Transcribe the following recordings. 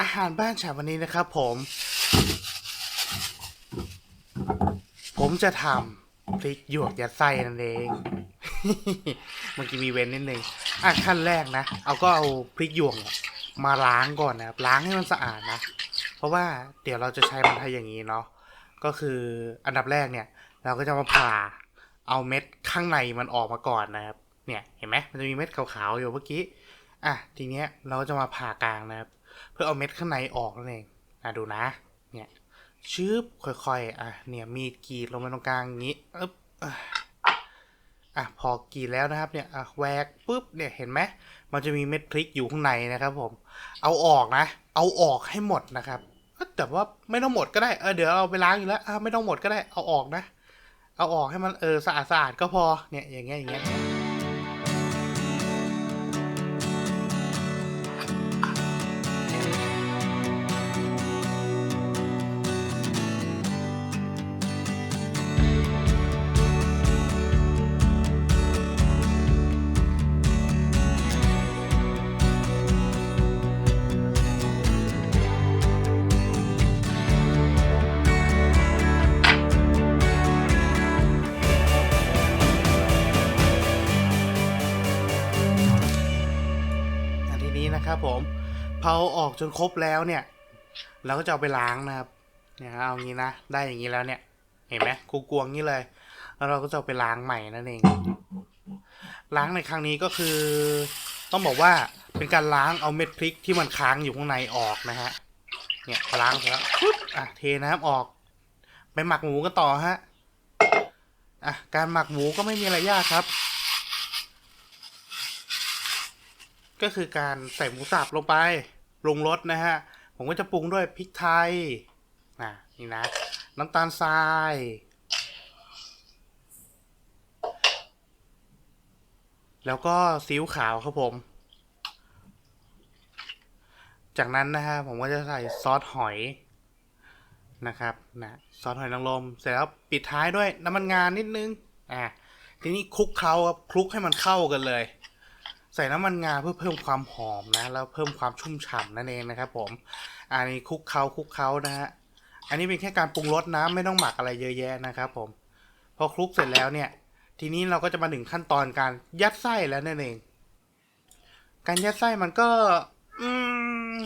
อาหารบ้านฉันวันนี้นะครับผม ผมจะทำพริกหยวกยัดไส้นั่นเอง เมื่อกี้มีเว้นนิดนึงอะขั้นแรกนะ เอาก็เอาพริกหยวกมาล้างก่อนนะครับ ล้างให้มันสะอาดนะ เพราะว่าเดี๋ยวเราจะใช้มันทำอย่างนี้เนาะ ก็คืออันดับแรกเนี่ย เราก็จะมาผ่าเอาเม็ดข้างในมันออกมาก่อนนะครับ เนี่ยเห็นไหมมันจะมีเม็ดขาวๆอยู่เมื่อกี้ อะทีเนี้ยเราก็จะมาผ่ากลางนะครับ เพื่อเอาเม็ดข้างในออกนั่นเองอะดูนะเนี่ยชืบค่อยๆ อะ เนี่ย มีดกรีดลงมาตรงกลางอย่างนี้อึ๊บอะ พอกรีดแล้วนะครับ เนี่ย อะแหวกปุ๊บ เนี่ย เห็นไหม มันจะมีเม็ดพริกอยู่ข้างในนะครับผม เอาออกนะ เอาออกให้หมดนะครับ แต่ว่าไม่ต้องหมดก็ได้ เออ เดี๋ยวเราไปล้างอยู่แล้ว อะ ไม่ต้องหมดก็ได้ เอาออกนะ เอาออกให้มัน เออ สะอาดสะอาดก็พอ เนี่ย อย่างเงี้ย อย่างเงี้ย นะครับผมเผาออกจนครบแล้วเนี่ย เราก็จะเอาไปล้างนะครับเนี่ยเอางี้นะได้อย่างนี้แล้วเนี่ย เห็นไหมกูกวงนี่เลย แล้วเราก็จะเอาไปล้างใหม่นั่นเอง ล้างในครั้งนี้ก็คือ ต้องบอกว่าเป็นการล้างเอาเม็ดพริกที่มันค้างอยู่ข้างในออกนะฮะเนี่ยล้างเสร็จแล้วปุ๊บอะเทน้ำออกไปหมักหมูกันต่อฮะอะการหมักหมูก็ไม่มีอะไรยากครับ ก็คือการใส่หมูสับลงไปปรุงรสนะฮะ ผมก็จะปรุงด้วยพริกไทยนะนี่นะ น้ำตาลทราย แล้วก็ซีอิ๊วขาวครับผม จากนั้นนะฮะผมก็จะใส่ซอสหอยนะครับนะซอสหอยนางรมเสร็จแล้วปิดท้ายด้วยน้ำมันงานนิดนึงอะทีนี้คลุกเคล้าครับคลุกให้มันเข้ากันเลย ใส่น้ำมันงาเพื่อเพิ่มความหอมนะ แล้วเพิ่มความชุ่มฉ่ำนั่นเองนะครับผม อันนี้คลุกเคล้าคลุกเคล้านะฮะ อันนี้เป็นแค่การปรุงรสนะไม่ต้องหมักอะไรเยอะแยะนะครับผม พอคลุกเสร็จแล้วเนี่ย ทีนี้เราก็จะมาถึงขั้นตอนการยัดไส้แล้วนั่นเอง การยัดไส้มันก็ อืม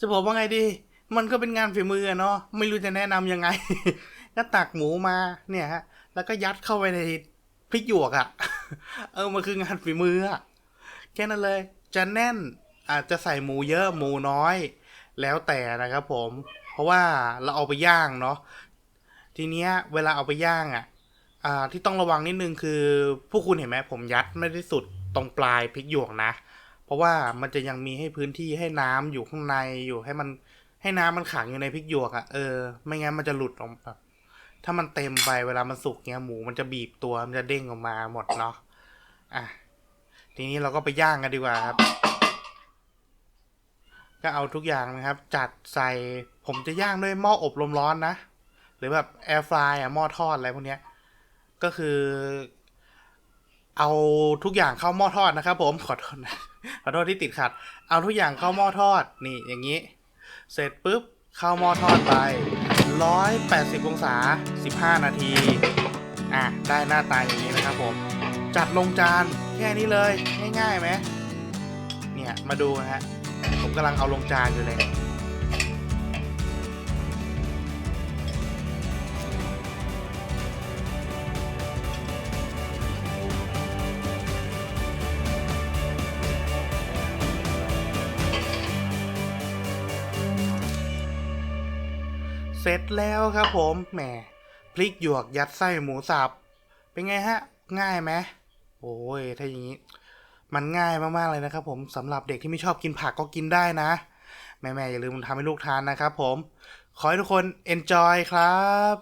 จะบอกว่าไงดี มันก็เป็นงานฝีมือเนาะ ไม่รู้จะแนะนำยังไง ก็ตักหมูมาเนี่ยฮะ แล้วก็ยัดเข้าไปในพริกหยวกอะ่ะ เออมันคืองานฝีมืออะแค่นั้นเลย จะแน่นอาจจะใส่หมูเยอะหมูน้อย แล้วแต่นะครับผม เพราะว่าเราเอาไปย่างเนาะทีเนี้ยเวลาเอาไปย่างอะ่ะอ่าที่ต้องระวังนิดนึงคือพวกคุณเห็นไหมผมยัดไม่ได้สุดตรงปลายพริกหยวกนะ เพราะว่ามันจะยังมีให้พื้นที่ให้น้ำอยู่ข้างในอยู่ให้มันให้น้ำมันขังอยู่ในพริกหยวกอะ่ะเออไม่งั้นมันจะหลุดออกแบบ ถ้ามันเต็มไปเวลามันสุกเนี้ยหมูมันจะบีบตัวมันจะเด้งออกมาหมดเนาะอะทีนี้เราก็ไปย่างกันดีกว่าครับ ก็เอาทุกอย่างนะครับ จัดใส่ผมจะย่างด้วยหม้ออบลมร้อนนะ หรือแบบแอร์ฟรายอะหม้อทอดอะไรพวกเนี้ย ก็คือ เอาทุกอย่างเข้าหม้อทอดนะครับ ผมขอโทษนะขอโทษที่ติดขัด เอาทุกอย่างเข้าหม้อทอดนี่อย่างนี้ เสร็จปุ๊บเข้าหม้อทอดไป 180 องศา 15 นาที อะ ได้หน้าตาอย่างนี้นะครับผม จัดลงจานแค่นี้เลย ง่ายๆไหมเนี่ย มาดูนะฮะ ผมกำลังเอาลงจานอยู่เลย เสร็จแล้วครับผมแหมพริกหยวกยัดไส้หมูสับเป็นไงฮะ ง่ายไหมโอ้ยถ้าอย่างนี้มันง่ายมากๆเลยนะครับ ผมสำหรับเด็กที่ไม่ชอบกินผักก็กินได้นะ แม่ๆอย่าลืมทำให้ลูกทานนะครับ ผมขอให้ทุกคน enjoy ครับ